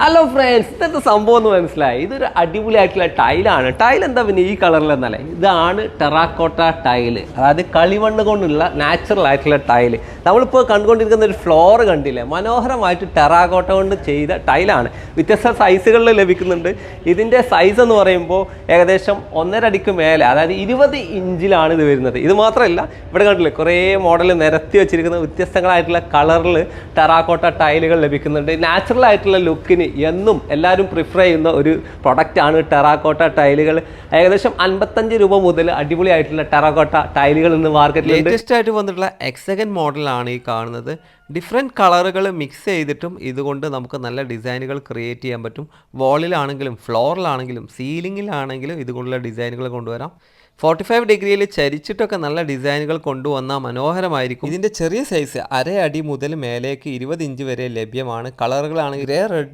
Hello friends ഇന്നത്തെ സംഭവം എന്ന് മനസ്സിലായി? ഇതൊരു അടിപൊളിയായിട്ടുള്ള ടൈലാണ് ടൈൽ എന്താ പിന്നെ ഈ കളറിൽ എന്നല്ലേ ഇതാണ് ടെറാക്കോട്ട ടൈൽ അതായത് കളിമണ്ണ് കൊണ്ടുള്ള നാച്ചുറൽ ആയിട്ടുള്ള ടൈൽ നമ്മളിപ്പോൾ കണ്ടുകൊണ്ടിരിക്കുന്ന ഒരു ഫ്ലോർ കണ്ടില്ലേ? മനോഹരമായിട്ട് ടെറാക്കോട്ട കൊണ്ട് ചെയ്ത ടൈലാണ് വ്യത്യസ്ത സൈസുകളിൽ ലഭിക്കുന്നുണ്ട്. ഇതിന്റെ സൈസ് എന്ന് പറയുമ്പോൾ ഏകദേശം ഒന്നര അടിക്ക് മേലെ അതായത് ഇരുപത് ഇഞ്ചിലാണ് ഇത് വരുന്നത്. ഇത് മാത്രമല്ല ഇവിടെ കണ്ടില്ലേ? കുറേ മോഡൽ നിരത്തി വെച്ചിരിക്കുന്ന വ്യത്യസ്തങ്ങളായിട്ടുള്ള കളറിൽ ടെറാക്കോട്ട ടൈലുകൾ ലഭിക്കുന്നുണ്ട്. നാച്ചുറൽ ആയിട്ടുള്ള ലുക്കിന് എന്നും എല്ലാവരും പ്രിഫർ ചെയ്യുന്ന ഒരു പ്രൊഡക്റ്റാണ് ടെറാക്കോട്ട ടൈലുകൾ. ഏകദേശം അൻപത്തഞ്ച് രൂപ മുതൽ അടിപൊളിയായിട്ടുള്ള ടെറാക്കോട്ട ടൈലുകൾ ഇന്ന് മാർക്കറ്റിൽ ലേറ്റസ്റ്റ് ആയിട്ട് വന്നിട്ടുള്ള എക്സഗൻ മോഡലാണ് ഈ കാണുന്നത്. ഡിഫറെന്റ് കളറുകൾ മിക്സ് ചെയ്തിട്ടും ഇതുകൊണ്ട് നമുക്ക് നല്ല ഡിസൈനുകൾ ക്രിയേറ്റ് ചെയ്യാൻ പറ്റും. വാളിലാണെങ്കിലും ഫ്ലോറിലാണെങ്കിലും സീലിങ്ങിലാണെങ്കിലും ഇതുകൊണ്ടുള്ള ഡിസൈനുകൾ കൊണ്ടുവരാം. ഫോർട്ടി ഫൈവ് ഡിഗ്രിയിൽ ചരിച്ചിട്ടൊക്കെ നല്ല ഡിസൈനുകൾ കൊണ്ടുവന്നാൽ മനോഹരമായിരിക്കും. ഇതിന്റെ ചെറിയ സൈസ് അര അടി മുതൽ മേലേക്ക് ഇരുപത് ഇഞ്ച് വരെ ലഭ്യമാണ്. കളറുകളാണെങ്കിൽ റെഡ്